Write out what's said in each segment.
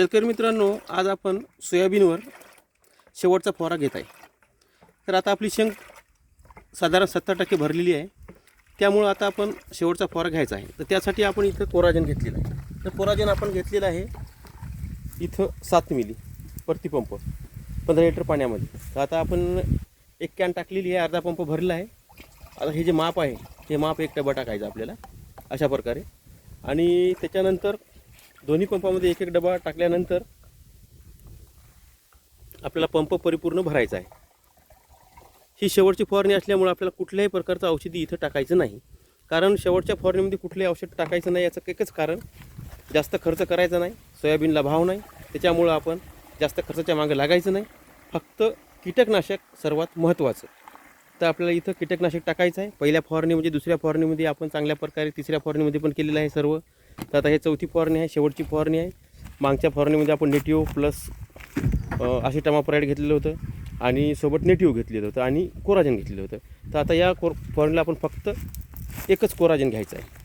शेतकरी मित्रांनो आज आपण सोयाबीनवर शेवटचा फवारा घेत आहे. तर आता आपली शेंग साधारण सत्तर टक्के भरलेली आहे. त्यामुळं आता आपण शेवटचा फवारा घ्यायचा आहे. तर त्यासाठी आपण इथं कोराजन घेतलेलं आहे. तर कोराजन आपण घेतलेलं आहे इथं सात मिली प्रतिपंप पंधरा लिटर पाण्यामध्ये. तर आता आपण एक कॅन टाकलेली आहे अर्धा पंप भरला आहे. आता हे जे माप आहे हे माप एक डबा टाकायचं आपल्याला अशा प्रकारे. आणि त्याच्यानंतर दोन्ही पंपामध्ये एक एक डबा टाकल्यानंतर आपल्याला पंप परिपूर्ण भरायचा आहे. ही शेवटची फवारणी असल्यामुळे आपल्याला कुठल्याही प्रकारचं औषधी इथं टाकायचं नाही. कारण शेवटच्या फवारणीमध्ये कुठलंही औषध टाकायचं नाही याचं एकच कारण जास्त खर्च करायचा नाही सोयाबीनला भाव नाही त्याच्यामुळं आपण जास्त खर्चाच्या मागे लागायचं नाही. फक्त कीटकनाशक सर्वात महत्त्वाचं. तर आपल्याला इथं कीटकनाशक टाकायचं आहे. पहिल्या फवारणी म्हणजे दुसऱ्या फवारणीमध्ये आपण चांगल्या प्रकारे तिसऱ्या फवारणीमध्ये पण केलेलं आहे सर्व. तर आता हे चौथी फवारणी आहे शेवटची फवारणी आहे. मागच्या फवारणीमध्ये आपण नेटिओ प्लस असे टमापराईड घेतलेलं होतं आणि सोबत नेटिओ घेतलेलं होतं आणि कोराजन घेतलेलं होतं. तर आता या कोर फवारणीला आपण फक्त एकच कोराजन घ्यायचं आहे.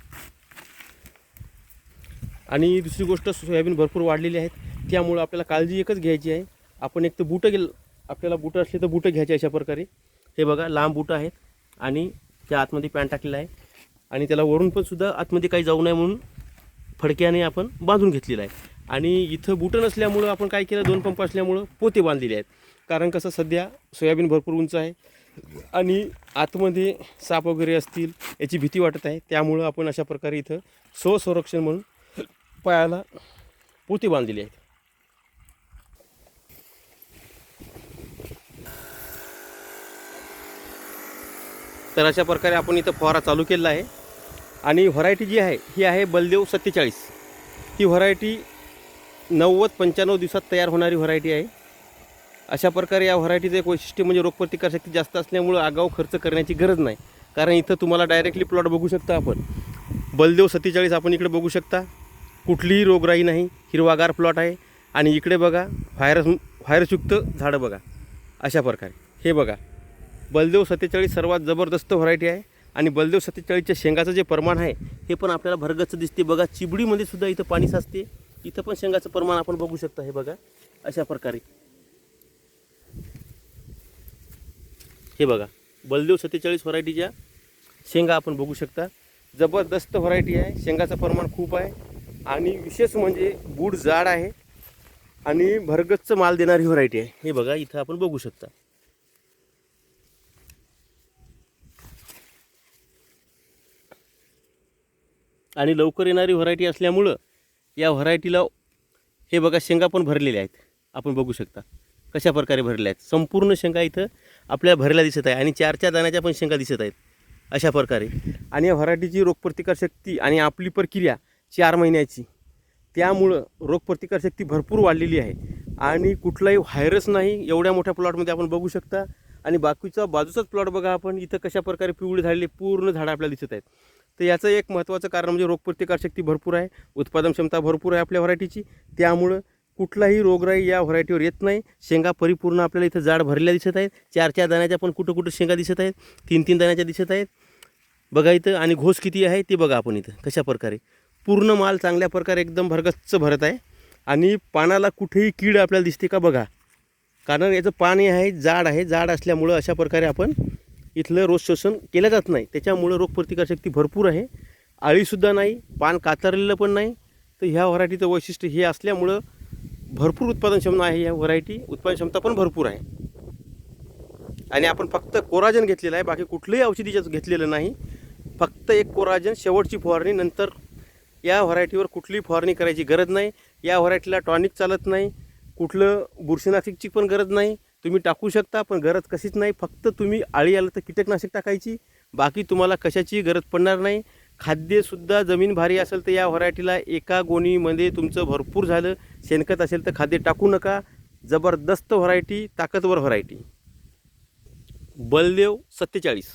आणि दुसरी गोष्ट सोयाबीन भरपूर वाढलेली आहेत. त्यामुळं आपल्याला काळजी एकच घ्यायची आहे. आपण एक तर बुटं गेल आपल्याला बुटं असले तर बुटं घ्यायचे अशा प्रकारे. हे बघा लांब बुटं आहेत आणि त्या आतमध्ये पॅन्ट टाकलेला आहे. आणि त्याला वरून पण सुद्धा आतमध्ये काही जाऊ नये म्हणून फडक्याने आपण बांधून घेतलेलं आहे. आणि इथं बुटं नसल्यामुळं आपण काय केलं? दोन पंप असल्यामुळं पोते बांधलेले आहेत. कारण कसं सध्या सोयाबीन भरपूर उंच आहे आणि आतमध्ये साप वगैरे असतील याची भीती वाटत आहे. त्यामुळं आपण अशा प्रकारे इथं स्वसंरक्षण म्हणून पायाला पोते बांधलेले आहेत. तर अशा प्रकारे आपण इथं फवारा चालू केलेला आहे. आणि व्हरायटी जी आहे ही आहे बलदेव सत्तेचाळीस. ही व्हरायटी नव्वद पंच्याण्णव दिवसात तयार होणारी व्हरायटी आहे. अशा प्रकारे या व्हरायटीचं एक वैशिष्ट्य म्हणजे रोगप्रतिकारशक्ती जास्त असल्यामुळं आगाऊ खर्च करण्याची गरज नाही. कारण इथं तुम्हाला डायरेक्टली प्लॉट बघू शकता आपण. बलदेव सत्तेचाळीस आपण इकडे बघू शकता. कुठलीही रोगराई नाही हिरवागार प्लॉट आहे. आणि इकडे बघा व्हायरस व्हायरसयुक्त झाडं बघा. अशा प्रकारे. हे बघा. बलदेव सत्तेचाळीस सर्वात जबरदस्त व्हरायटी आहे. आणि बलदेव सत्तेचाळीसच्या शेंगाचं जे प्रमाण आहे हे पण आपल्याला भरगच्च दिसते. बघा चिबडीमध्ये सुद्धा इथं पाणी साचते. इथं पण शेंगाचं प्रमाण आपण बघू शकता हे बघा. अशा प्रकारे. हे बघा बलदेव सत्तेचाळीस व्हरायटीच्या शेंगा आपण बघू शकता. जबरदस्त व्हरायटी आहे. शेंगाचं प्रमाण खूप आहे. आणि विशेष म्हणजे बूड जाड आहे. आणि भरगच्च माल देणारी व्हरायटी आहे. हे बघा इथं आपण बघू शकता. आणि लवकर येणारी व्हरायटी असल्यामुळं या व्हरायटीला हे बघा शेंगा पण भरलेल्या आहेत. आपण बघू शकता. कशा प्रकारे भरलेल्या आहेत. संपूर्ण शेंगा इथं आपल्याला भरल्या दिसत आहे आणि चार चार दाण्याच्या पण शेंगा दिसत आहेत. अशा प्रकारे. आणि या व्हरायटीची रोगप्रतिकारशक्ती आणि आपली प्रक्रिया चार महिन्याची. त्यामुळं रोगप्रतिकारशक्ती भरपूर वाढलेली आहे. आणि कुठलाही व्हायरस नाही एवढ्या मोठ्या प्लॉटमध्ये आपण बघू शकता. आणि बाकीचा बाजूचाच प्लॉट बघा आपण. इथं कशा प्रकारे पिवळे झालेले पूर्ण झाडं आपल्याला दिसत आहेत. तर याचं एक महत्त्वाचं कारण म्हणजे रोगप्रतिकारशक्ती भरपूर आहे उत्पादन क्षमता भरपूर आहे आपल्या व्हरायटीची. त्यामुळं कुठलाही रोगराई या व्हरायटीवर येत नाही. शेंगा परिपूर्ण आपल्याला इथं जाड भरलेल्या दिसत आहेत. चार चार दाण्याच्या पण कुठं कुठं शेंगा दिसत आहेत. तीन तीन दाण्याच्या दिसत आहेत. बघा इथं आणि घोस किती आहे ते बघा आपण इथं कशा प्रकारे. पूर्ण माल चांगल्या प्रकारे एकदम भरगच्च भरत आहे. आणि पानाला कुठेही कीड आपल्याला दिसते का बघा. कारण याचं पाणी आहे जाड आहे. जाड असल्यामुळं अशा प्रकारे आपण इथलं रोज शोषण केलं जात नाही. त्याच्यामुळं रोगप्रतिकारशक्ती भरपूर आहे. आळीसुद्धा नाही पान कातरलेलं पण नाही. तर ह्या व्हरायटीचं वैशिष्ट्य हे असल्यामुळं भरपूर उत्पादन क्षमता आहे. ह्या व्हरायटी उत्पादन क्षमता पण भरपूर आहे. आणि आपण फक्त कोराजन घेतलेलं आहे. बाकी कुठलंही औषधीच्या घेतलेलं नाही. फक्त एक कोराजन शेवटची फवारणी नंतर या व्हरायटीवर कुठलीही फवारणी करायची गरज नाही. या व्हरायटीला टॉनिक चालत नाही. कुठलं बुरशीनाशिकची पण गरज नाही. तुम्ही टाकू शकता पण गरज कशीच नाही. फक्त तुम्ही आळी आलं तर कीटकनाशक टाकायची. बाकी तुम्हाला कशाची गरज पडणार नाही. खाद्यसुद्धा जमीन भारी असेल तर या व्हरायटीला एका गोणीमध्ये तुमचं भरपूर झालं. शेणखत असेल तर खाद्य टाकू नका. जबरदस्त व्हरायटी ताकदवर व्हरायटी. बलदेव सत्तेचाळीस.